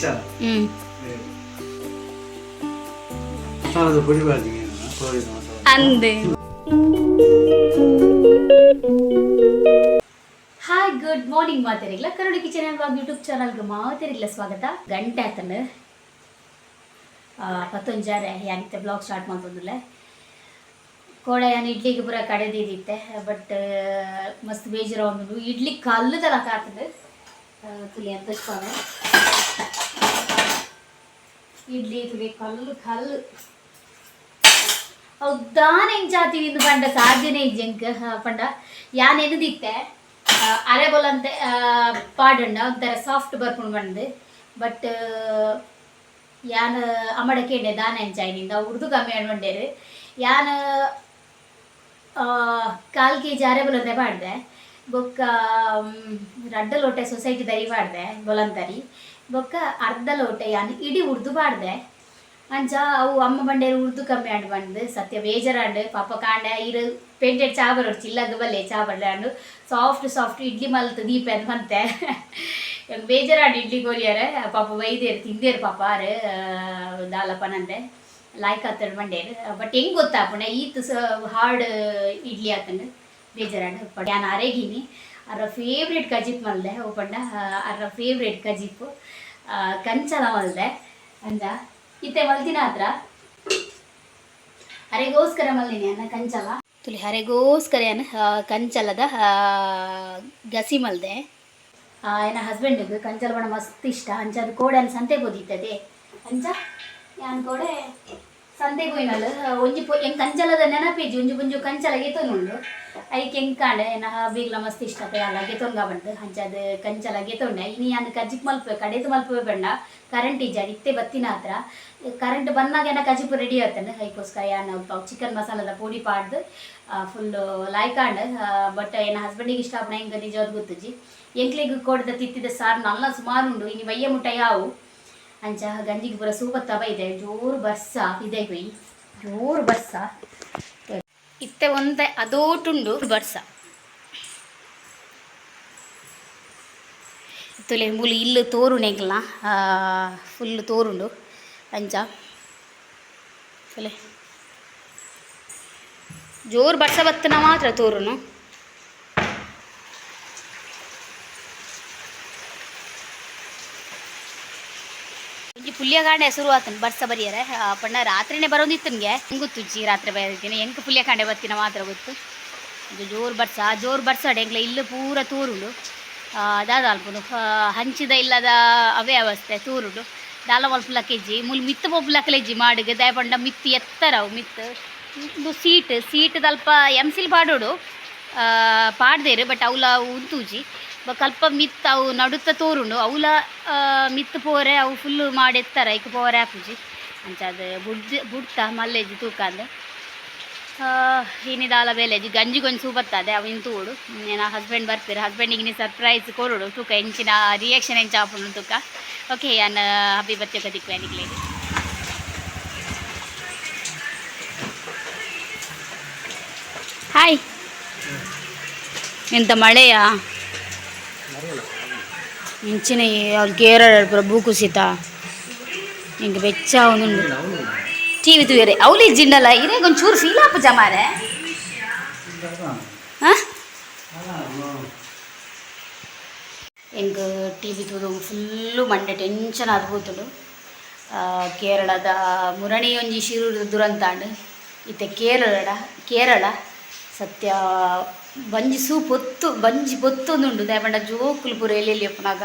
ಕಂಚನ ಹ್ಞೂ ಮಸಾಲದ ಪುಡಿ ಬಾರ್ದು ಕೋಳಿದ ಮಸಾಲ ಅಂದೆ ಹಾಯ್ ಗುಡ್ ಮಾರ್ನಿಂಗ್ ಮಾತಾರಿಲ್ಲ ಕರುಡಿ ಕಿಚನ್ ಬ್ಲಾಗ್ ಯೂಟ್ಯೂಬ್ ಚಾನಲ್ಗೆ ಮಾತಾರಿಲ್ಲ ಸ್ವಾಗತ. ಗಂಟೆ ಆತನ. ಪತ್ತೊಂಜಾರೆ ಹೇಗಿತ್ತೆ ಬ್ಲಾಗ್ ಸ್ಟಾರ್ಟ್ ಮಾಡ್ತಂದಿಲ್ಲ ಕೋಡೆ ನಾನು ಇಡ್ಲಿಗೆ ಪೂರ ಕಡೆದಿದ್ದಿತ್ತೆ. ಬಟ್ ಮಸ್ತ್ ಬೇಜಾರು ಒಂದು ಇಡ್ಲಿ ಕಲ್ಲು ತರ ಕಾತದೆ ತುಲಿ ಅಂತ ಸ್ವಾಮಿ ಇಡ್ಲಿ ಕಲ್ಲು ಕಲ್ಲು. ಹೌದಾನೆ ಹೆಂಗ್ ಜಾತಿ ನಿಂದು ಪಂಡ? ಸಾಧ್ಯನೇ ಇಜ್ಜಂಕ ಪಂಡ. ಯಾನ್ ಎನದಿತ್ತೆ? ಅಂತ ಪಾಡಂಡ ಒಂಥರ ಸಾಫ್ಟ್ ಬರ್ಕೊಂಡು ಬಂದು ಬಟ್ ಯಾನ್ ಅಮ್ಮಡ ಕೇಂಡೆ ದಾನ ಎಂಚಾಯ್ನಿಂದ ಉರ್ದು ಕಮ್ಮಿ ಅನ್ಕೊಂಡೇರು. ಯಾನ್ ಕಾಲ್ ಕೆ ಜಿ ಅರೆಬೊಲಂತೆ ಪಾಡ್ದೆ. ಬೊಕ್ಕ ರಡ್ಡ ಲೋಟೆ ಸೊಸೈಟಿ ದರಿ ಪಾಡ್ದೆ ಬೊಲಂತರಿ ಬೊಕ್ಕ ಅರ್ಧ ಲೋಟೆ, ಯಾನ್ ಇಡೀ ಉರ್ದು ಪಾಡ್ದೆ ಅಂಚ ಅವು ಅಮ್ಮ ಬಂಡೇರು ಉರ್ದು ಕಮ್ಮಿ ಆಂಡ್ ಬಂದು ಸತ್ಯ ಬೇಜಾರಾಂಡು ಪಾಪ ಕಾಂಡ ಇರು ಪೇಂಟೆಡ್ ಚಾ ಬರೋರು ಚಿಲ್ಲದ ಬಲ್ಲೆ ಚಾ ಬಡ್ಲಾಂಡು ಸಾಫ್ಟ್ ಸಾಫ್ಟ್ ಇಡ್ಲಿ ಮಲ್ತು ದೀಪ ಅಂತ. ಬಂತೆ ಬೇಜಾರಾಂಡು ಇಡ್ಲಿ ಗೋಲಿಯಾರ ಪಾಪ ಬೈದೇರು ತಿಂದೇರು ಪಾಪ ಆರು ದಾಲಪ್ಪನಂದೆ ಲಾಯ್ಕ್ ಆತಡ್ ಬಂಡೇರು ಬಟ್ ಹೆಂಗ್ ಗೊತ್ತಾ ಈತ ಈತ್ ಸ, ಹಾರ್ಡ್ ಇಡ್ಲಿ ಆತಂಡು ಬೇಜಾರಾಂಡು ಪಡ ನಾನು ಅರೆಗಿನಿ ಅರ ಫೇವ್ರೇಟ್ ಕಜಿಪ್ ಮಲ್ದೆ ಓ ಪಂಡ ಅರ ಫೇವ್ರೇಟ್ ಕಜಿಪ್ ಕಂಚನ ಮಲ್ದೆ ಅಂದ ಇತ್ತೆ ಮಲ್ತಿನ ಹತ್ರ ಹರೆಗೋಸ್ಕರ ಮಲ್ಲಿನಿ ಅನ್ನ ಕಂಚಲ ತುಲಿ ಹರೆಗೋಸ್ಕರ ಏನ ಕಂಚಲದ ಗಸಿ ಮಲ್ದೆ ಏನ ಹಸ್ಬೆಂಡಿಗೆ ಕಂಚಲ ಬಣ್ಣ ಮಸ್ತ್ ಇಷ್ಟ ಅಂಚ ಅದು ಕೋಡೆ ಅನ್ನ ಸಂತೆ ಬೋದಿತ್ತದೆ ಅಂಚ ಯಾನ್ ಕೋಡೆ ಸಂತೆಗೆ ಹೋಯ್ನಲ್ಲ ಒಂಜಿ ಪೊ, ಎಂಗ್ ಕಂಚಲದ ನೆನಪೇಜಿ, ಒಂಜಿ ಪುಂಜು ಕಂಚಲ ಗೆತೊಂದುಂಡು ಐಕ್ ಎಂಗ್ ಕಾಂಡೆ ಏನ ಬೀಗ್ಲ ಮಸ್ತ್ ಇಷ್ಟ ಅಲ್ಲ ಗೆತೊಂಗ ಬಂಡು ಹಂಚದ ಕಂಚಲ ಗೆತೊಂಡೆ ಇನಿ ಅನ್ನ ಕಜಿಕ್ ಮಲ್ಪೆ ಕಡೆದು ಮಲ್ಪೆ ಬಂಡ. ಕರೆಂಟ್ ಇಜ್ಜ ಇತ್ತೆ ಬತ್ತಿನ ಹತ್ರ. ಕರೆಂಟ್ ಬಂದಾಗ ಏನ ಕಜಿಪು ರೆಡಿ ಆತಂಡು ಅದಕ್ಕೋಸ್ಕರ ಯಾನ್ ಚಿಕನ್ ಮಸಾಲದ ಪುಡಿ ಪಾಡ್ದು ಫುಲ್ ಲಾಯ್ಕಾಂಡ್. ಬಟ್ ಏನ ಹಸ್ಬೆಂಡಿಗೆ ಇಷ್ಟ ಆಪಣ ಹಿಂಗೆ ನಿಜವಾದ ಗೊತ್ತುಜಿ. ಎಂಕ್ಲಿಗೆ ಕೊಡ್ದ ತಿತ್ತಿದ ಸಾರು ನಲ್ಲ ಸುಮಾರು ಉಂಡು. ಇನಿ ವಯ್ಯ ಮುಟ್ಟ ಯಾವು? ಅಂಚ ಗಂಜಿಗೆ ಪೂರ ಸೂಪತ್ತ ಇದೆ. ಜೋರು ಬರ್ಸ ಇದೆ ಹೋಯ್ ಜೋರು ಬರ್ಸ. ಇತ್ತೆ ಒಂದೇ ಅದೋಟುಂಡು ಬರ್ಸ. ತುಲೆ ಮೂಲು ಇಲ್ಲು ತೋರು ಫುಲ್ಲು ಫುಲ್ ತೋರುಂಡು ಅಂಚ. ತುಲೆ ಜೋರು ಬರ್ಸ ಬತ್ತನ ಮಾತ್ರ ತೋರುನು. ಒಂಜಿ ಶುರು ಹೆಸರು ಆತನ, ಬರ್ಸ ಬರಿಯರೆ. ಪಣ್ಣ ರಾತ್ರಿನೇ ನಿಮಗೆ ಹೆಂಗ್ ಗೊತ್ತುಜ್ಜಿ ರಾತ್ರಿ ಬರ್ತೀನಿ ಹೆಂಗ್ ಪುಲ್ಯಕಾಂಡೆ ಬತ್ತಿನ ಮಾತ್ರ ಗೊತ್ತು. ಇದು ಜೋರು ಬರ್ಸ, ಜೋರು ಬರ್ಸಾಡೆ ಎಂಗ್ಲ ಇಲ್ಲು ಪೂರ ತೂರುಳು ಅದಾದ ಅಲ್ಪನು ಹಂಚಿದ ಇಲ್ಲದ ಅವೇ ಅವಸ್ಥೆ, ತೂರುಡು. ದಾಲ ಮಲ್ಪುಲ ಕೆಜಿ ಮುಲ್ ಮಿತ್ತು ಪೊಪ್ಪುಲ ಕೆಜಿ ಮಾಡಿಗೆ. ದಯ ಪಂಡ ಮಿತ್ತು ಎತ್ತರವು, ಮಿತ್ತು. ಇದು ಸೀಟ್ ಸೀಟ್ ದಲ್ಪ ಎಂಸಿಲ್ ಪಾಡೋಡು ಪಾಡ್ದೇರು, ಬಟ್ ಅವಲ ಉಂತೂಜಿ. ಬೊಕ್ಕ ಅಲ್ಪ ಮಿತ್ ಅವು ನಡುತ್ತ ತೋರುಂಡು. ಅವಲ ಮಿತ್ ಪೋರೆ ಅವು ಫುಲ್ಲು ಮಾಡಿ ಎತ್ತಾರೆ. ಇಕ್ ಪೋರೆ ಆಪುಜಿ ಅಂಚ ಅದು ಬುಡ್ಜ್ ಬುಡ್ತ ಮಲ್ಲೆಜಿ ತೂಕ ಅಂದೆ. ಏನಿದಾಲ ಬೇಲೆಜಿ. ಗಂಜಿ ಗೊಂಜಿ ಸೂಪತ್ತದೆ ಅವು ತೋಡು ನಿನ್ನ ಹಸ್ಬೆಂಡ್ ಬರ್ತೀರ. ಹಸ್ಬೆಂಡಿಗೆ ನೀ ಸರ್ಪ್ರೈಸ್ ಕೊರುಡು ತೂಕ ಹೆಂಚಿನ ರಿಯಾಕ್ಷನ್ ಎಂಚ ಆಪುಂಡು ತೂಕ. ಓಕೆ ಅನ್ನ ಹಬ್ಬಿ ಬತ್ತೆ ಕದಿಕ್ವೆ ಅನಿಕ್ಲೇಗೆ ಹಾಯ್ ಎಂತ ಮಳೆಯಾ? ಇಂಚಿನ ಅವ್ರು ಕೇರಳ ಪ್ರಭು ಕುಸಿತ. ಹಿಂಗೆ ಬೆಚ್ಚ ಒಂದುಂಡು ಟಿ ವಿ ತುಯರೆ ಅವಳಿ ಜಿಂಡಲ್ಲ ಇರೇ ಒಂಚೂರು ಫೀಲ್ ಆಪ ಜಮಾರೆ ಹೆಂಗೆ ಟಿ ವಿ ತೂದು ಫುಲ್ಲು ಮಂಡೆ ಟೆನ್ಷನ್ ಆ, ಕೇರಳದ ಮುರಣಿ ಒಂಜಿ ಶಿರೂರು ದುರಂತಾಂಡ್. ಇತ್ತೆ ಕೇರಳ ಕೇರಳ ಸತ್ಯ ಬಂಜಿ ಸೂ ಪೊತ್ತು ಬಂಜಿ ಪೊತ್ತೊಂದುಂಡು ದಯಪಂಡ ಜೋಕುಲು ಪೂರ ಎಲ್ಲೆಲ್ಲಿ ಒಪ್ಪನಾಗ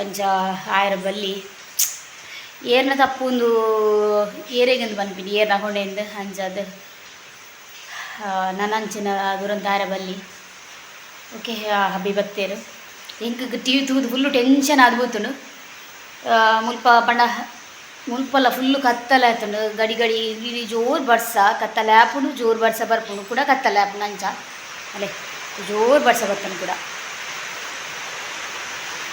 ಅಂಚ ಆಯರ ಬಲ್ಲಿ. ಏರ್ನ ತಪ್ಪೊಂದು ಏರೆಗೆಂದು ಬಂದ್ಬಿಡಿ, ಏರ್ನ ಹೊಣೆಂದು ಅಂಚದ ನನ್ನಂಚಿನ ದುರಂತ ಆಯರ ಬಲ್ಲಿ. ಓಕೆ ಹಬ್ಬಿ ಬತ್ತೇರು ಹೆಂಗೆ ಟಿ ವಿ ತೂದು ಫುಲ್ಲು ಟೆನ್ಷನ್ ಆದ್ಬೋತುಂಡು ಮುಲ್ಪ ಪಂಡ ಮುಲ್ಪಲ್ಲ ಫುಲ್ಲು ಕತ್ತಲೆ ಆತುಂಡು ಗಡಿ ಗಡಿ ಜೋರ್ ಬರ್ಸ, ಕತ್ತಲೆ ಆಪುಂಡು, ಜೋರು ಬರ್ಸ ಬರ್ಪುಂಡು, ಕೂಡ ಕತ್ತಲೆ ಆಪುಂಡು ಅಂಚ. ಅಲೆ ಜೋರು ಬರ್ಸ ಬರ್ತಾನೆ ಕೂಡ.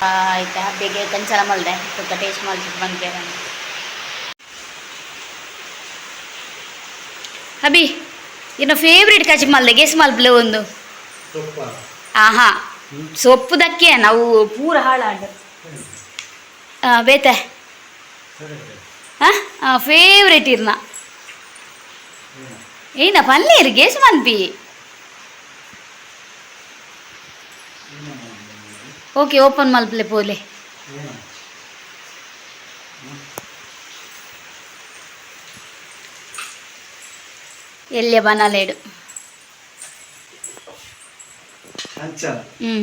ಆಯ್ತಾ ಬೇಗ ಕಂಚಲ ಮಲ್ದೆ ಸ್ವಲ್ಪ ಟೇಸ್ಟ್ ಮಾಡ್ಬಿಟ್ಟು ಬಂದ್ಕೇರ ಹಬಿ ಇನ್ನು ಫೇವ್ರೇಟ್ ಕಚಿ ಮಲ್ದೆ ಗೆಸ್ ಮಲ್ಪಲೆ ಒಂದು. ಸೊಪ್ಪ? ಆಹಾ ಸೊಪ್ಪುದಕ್ಕೆ ನಾವು ಪೂರ ಹಾಳಾಡು ಬೇತೆ? ಹಾಂ ಫೇವ್ರೇಟ್ ಇರ್ನ. ಏನ ಪಲ್ಲೇರು ಗೆಸ್ ಮನ್ಪಿ ಓಕೆ ಓಪನ್ ಮಲ್ಪಲೆ ಪೋಲೆ ಎಲ್ಲೆ ಬನಾಲೇಡು ಅಂಚಲ ಹ್ಞೂ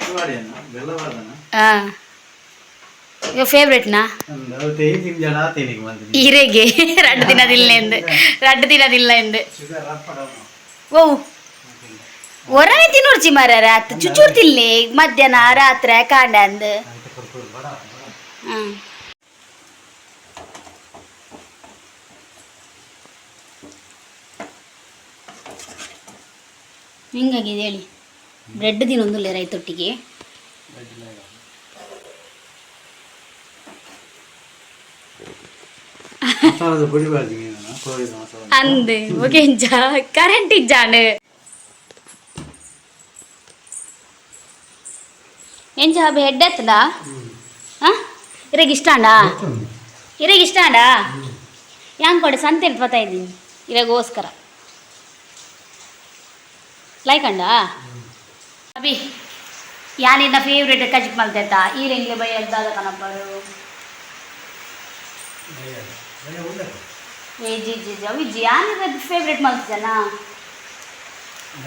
ಸುವಾಡಿಯನ್ನ ಬೆಲ್ಲವಾದನ ಹಾಂ ಇವ ಫೇವ್ರೇಟ್ನಾ ಒಂದು ತೇಯಿ ತಿಂಜಡ ತೇನಿಗೆ ಬಂದಿನಿ ಈರೆಗೆ ರಡ್ಡು ದಿನದಿಲ್ಲ ಎಂದು ರಡ್ಡು ದಿನದಿಲ್ಲ ಎಂದು ಶುಗರ್ ಅಪ್ಪಡ ಓ ಒರನೆ ತಿನ್ನೋರ್ಚಿ ಮರ ರಾತ್ ಚುಚೂರ್ ತಿನ್ಲಿ ಮಧ್ಯಾಹ್ನ ರಾತ್ರಿ ಕಾಂಡ ಅಂದ್ ಹಿಂಗಾಗಿದೆ ಹೇಳಿ. ಬ್ರೆಡ್ ತಿನ್ನೊಂದುಲ್ಲ ರೈತೊಟ್ಟಿಗೆ ಅಂದ್. ಓಕೆ ಕರೆಂಟ್ ಇಜ್ಜಾಂಡ್ ಎಂಚ ಹಬ್ಬ ಹೆಡ್ ఎత్తదా ಹಾಂ? ಇರಗೆ ಇಷ್ಟ ಅಂಡ ಇರಗೆ ಇಷ್ಟ ಆಂಡಾ? ಯಾಂಗ್ ಕೊಡೆ? ಸಂತೆ ಪತ್ತ ಇದ್ದೀನಿ. ಇರಗೋಸ್ಕರ. ಲೈಕ್ ಅಂಡ? ಅಭಿ ಯಾನಿಂದ ಫೇವ್ರೇಟ್ ಕಜಿಕ್ ಮಲ್ತೈತ ಈರೆಂಗ್ಲೆ ಬೈ ಎದ್ದಾದ ಕನಪ್ಪರು ಏ ಜಿ ಜಿ ಜಿ. ಅವಿ ಯಾನಿದ ಫೇವ್ರೇಟ್ ಮಲ್ತಿದ್ದಾನಾ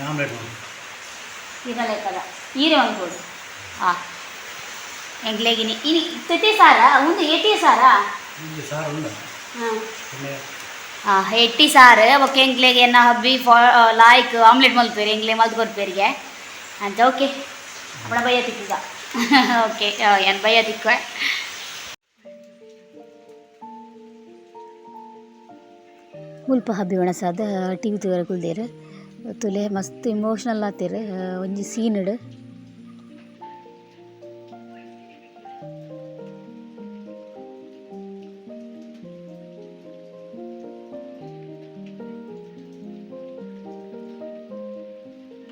ಆಮ್ಲೆಟ್ ಮಾಡಿ ಈಗ ಲೆಕ್ಕದ ಈರೆ ಹಾಂ ಎಂಗ್ಲೇಗಿನಿ. ಇನಿ ತೆತೆ ಸಾರ? ಒಂದು ಏಟಿ ಸಾರ? ಇಲ್ಲಿ ಸಾರು ಉಂಡ. ಹಾಂ. ಒಳ್ಳೆ ಹಾಂ ಎಟ್ಟಿ ಸಾರು ಓಕೆ ಎಂಗ್ಲೆಗೆ ಎನ್ನ ಹಬ್ಬಿ ಫಾ ಲಾಯ್ಕ್ ಆಮ್ಲೆಟ್ ಮಲ್ಪೇರು ಎಂಗ್ಲೆ ಮಲ್ತು ಕೊಡ್ಪೇರಿಗೆ ಅಂತ ಓಕೆ. ಅಪ್ಪಣ ಭಯ ತಿಕ್ಕೀಗ. ಓಕೆ ಏನು ಬಯ್ಯ ತಿಕ್ಕ ಮುಲ್ಪ ಹಬ್ಬಿ ಒಣಸಾದ ಟಿ ವಿ ತುವರ ಕುಲ್ದೇರು ತುಲೆ ಮಸ್ತ್ ಇಮೋಷ್ನಲ್ ಆತೀರು ಒಂಜಿ ಸೀನ್ಡ್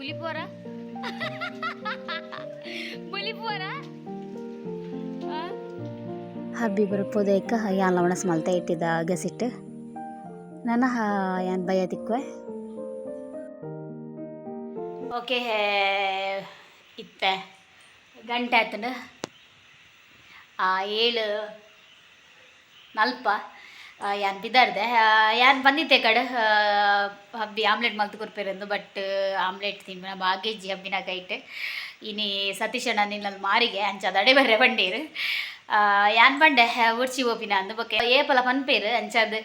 ಬುಲಿಪೋರ ಬುಲಿಪೋರ ಹಬ್ಬಿ ಬರಪೋದೈಕ ಯಾನ್ ಲವಣಸ್ ಮಲ್ತ ಇಟ್ಟಿದ್ದ ಗಸಿಟ್ಟು. ನನ್ನ ಯಾನ್ ಭಯ ತಿಕ್ವೆ ಓಕೆ ಇತ್ತೆ ಗಂಟೆ ಆತನ ಆ ಏಳು ನಲ್ಪ. ಯಾನ್ ಬಿದ್ದಾಡ್ದೆ ಯಾನ್ ಬಂದಿದ್ದೆ ಕಡೆ. ಹಬ್ಬಿ ಆಮ್ಲೆಟ್ ಮಗ್ದು ಕೊರ್ಪೇರಂದು ಬಟ್ ಆಮ್ಲೆಟ್ ತಿನ್ನ ಬಾಗೇಜಿ ಹಬ್ಬಿನ ಕೈಟ್. ಇನಿ ಸತೀಶ್ ಅಣ್ಣ ನಿನ್ನಲ್ಲಿ ಮಾರಿಗೆ ಅಂಚದ ಅಡೆ ಬರ್ರೆ ಬಂಡೀರು. ಯಾನ್ ಬಂಡೆ ಉರ್ಚಿ ಓಪಿನ ಅಂದು ಬೊಕ್ಕೆ. ಏಪಲ ಪನ್ಪೇರು, ಅಂಚಾದ್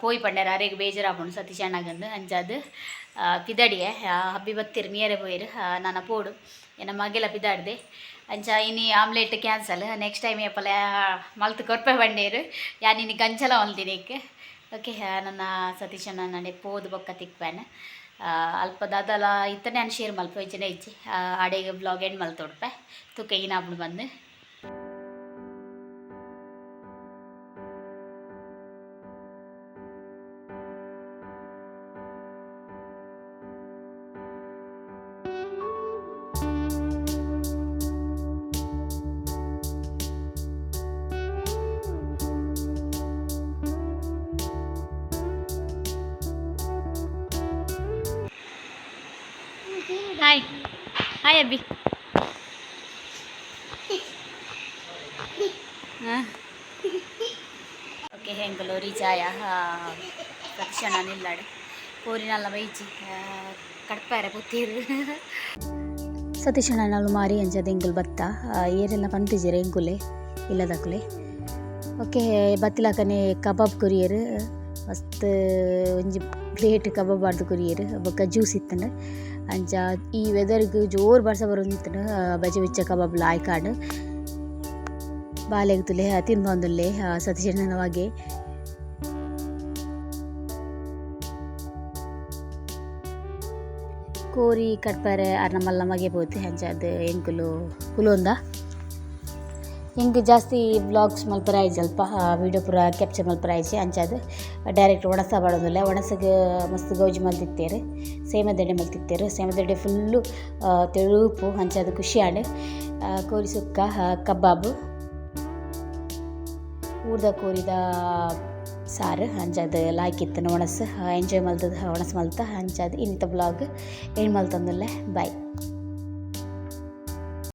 ಪೋಯಿ ಪಂಡೇರು ಅರೆಗೆ ಬೇಜಾರಾಪುಂಡು ಸತೀಶ್ ಅಣ್ಣಗಂದು, ಅಂಚಾದ್. ಪಿದಡಿಗೆ ಹಬ್ಬಿ ಬತ್ತಿರು ಮಿಯರೆ ಪೋಯಿರು ನಾನು ಪೋಡು. ಎನ್ನ ಮಗೆಲ ಪಿದಾಡ್ದೆ. ಅಂಚ, ಇನಿ ಆಮ್ಲೆಟ್ ಕ್ಯಾನ್ಸಲ್ ನೆಕ್ಸ್ಟ್ ಟೈಮ್ ಏಪಲ ಮಲ್ತ್ ಕೊರ್ಪೆ ಬಂಡೇರು ಯಾನ್ ಇನಿ ಗಂಚಲ ಹೊಲ್ದಿನಿಕ್ಕೆ ಓಕೆ ನನ್ನ ಸತೀಶ್ ಅಣ್ಣ ನಡೆ ಪೋದು ಬೊಕ್ಕ ತಿಕ್ಪೇನೆ ಅಲ್ಪ ದಾದಲ ಇತ್ತನೆ ನಾನು ಶೇರ್ ಮಲ್ಪ ಇಚ್ಚಿನ ಇಚ್ಚಿ ಆಡೆಗೆ ಬ್ಲಾಗ್ ಎಂಡ್ ಮಲ್ತೊಡ್ಪೆ ತುಕ ಈನಾಬ್ನು ಬಂದು. ಹಾಯ್ ಹಾಯ್ ಅಬ್ಬಿ ಓಕೆ ಹೆಂಗಲು ರೀಚಾಯ ತಕ್ಷಣ ನಿಲ್ಲಾಡು ಪೂರಿನಲ್ಲ ಬೈಚಿ ಕಡ್ಪಾರೆ ಪುತ್ತೀರು ಸತೀಶ್ ಅಣ್ಣನಳು ಮಾರಿ ಅಂಜದ ಎಂಗುಲ್ ಬತ್ತ ಏರೆಲ್ಲ ಪಂತಿಜೀರ ಎಂಗುಲೆ ಇಲ್ಲದಕ್ಕುಲೆ ಓಕೆ ಬತ್ತಿಲಾಕನೆ ಕಬಾಬ್ ಕುರಿಯರು ಮಸ್ತ್ ಒಂಜಿ ಪ್ಲೇಟ್ ಕಬಾಬ್ ಆಡ್ದು ಕುರಿಯರು ಬೊಕ್ಕ ಜ್ಯೂಸ್ ಇತ್ತಂಡು ಅಂಚ ಈ ವೆದರ್ಗ್ ಜೋರ್ ಬರ್ಸ ಬರೋಂದಿತ್ತಂಡು ಬಜೆ ಬಿಚ್ಚ ಕಬಾಬ್ ಲಾಯ್ಕಾಂಡು ಬಾಲೆಗ್ ತುಲೆ ತಿನ್ಬಂದುಲ್ಲೆ ಸತೀಶ್ ಅಣ್ಣನವಾಗೆ ಕೋರಿ ಕಟ್ಪಾರೆ ಅರ್ನ ಮಲ್ಲ ಮಗೆ ಪೋತೆ ಅಂಚಾದ್ ಎಂಕುಲು ಕುಲೊಂದ ಎಂಕ್ ಜಾಸ್ತಿ ಬ್ಲಾಗ್ಸ್ ಮಲ್ಪರ ಆಯ್ತು ಸ್ವಲ್ಪ ವಿಡಿಯೋ ಪೂರ ಕ್ಯಾಪ್ಚರ್ ಮಲ್ಪರ ಆಯ್ತು ಅಂಚಾದ್ ಡೈರೆಕ್ಟ್ ಒಣಸ ಬಾಡೋದಿಲ್ಲ ಒಣಸಗೆ ಮಸ್ತ್ ಗೌಜಿ ಮಲ್ತಿತ್ತೇರು ಸೇಮದಡ್ಡೆ ಮಲ್ತಿತ್ತೇರು. ಸೇಮದಡ್ಡೆ ಫುಲ್ಲು ತೆಳುಪು, ಅಂಚಾದ್ ಖುಷಿ ಆಡೆ ಕೋರಿ ಸುಕ್ಕ ಕಬಾಬ್, ಊರ್ದ ಸಾರ್ ಸಾರು ಲೈಕ್ ಲಾಯ್ಕಿತ್ತನ ಒಣಸ್ ಎಂಜಾಯ್ ಮಲ್ತದ ಒಣಸ್ ಮಲ್ತ ಹಂಚಾದ ಇಂಥ ಬ್ಲಾಗ್ ಏನು ಮಲ್ತಂದಲ್ಲ. ಬಾಯ್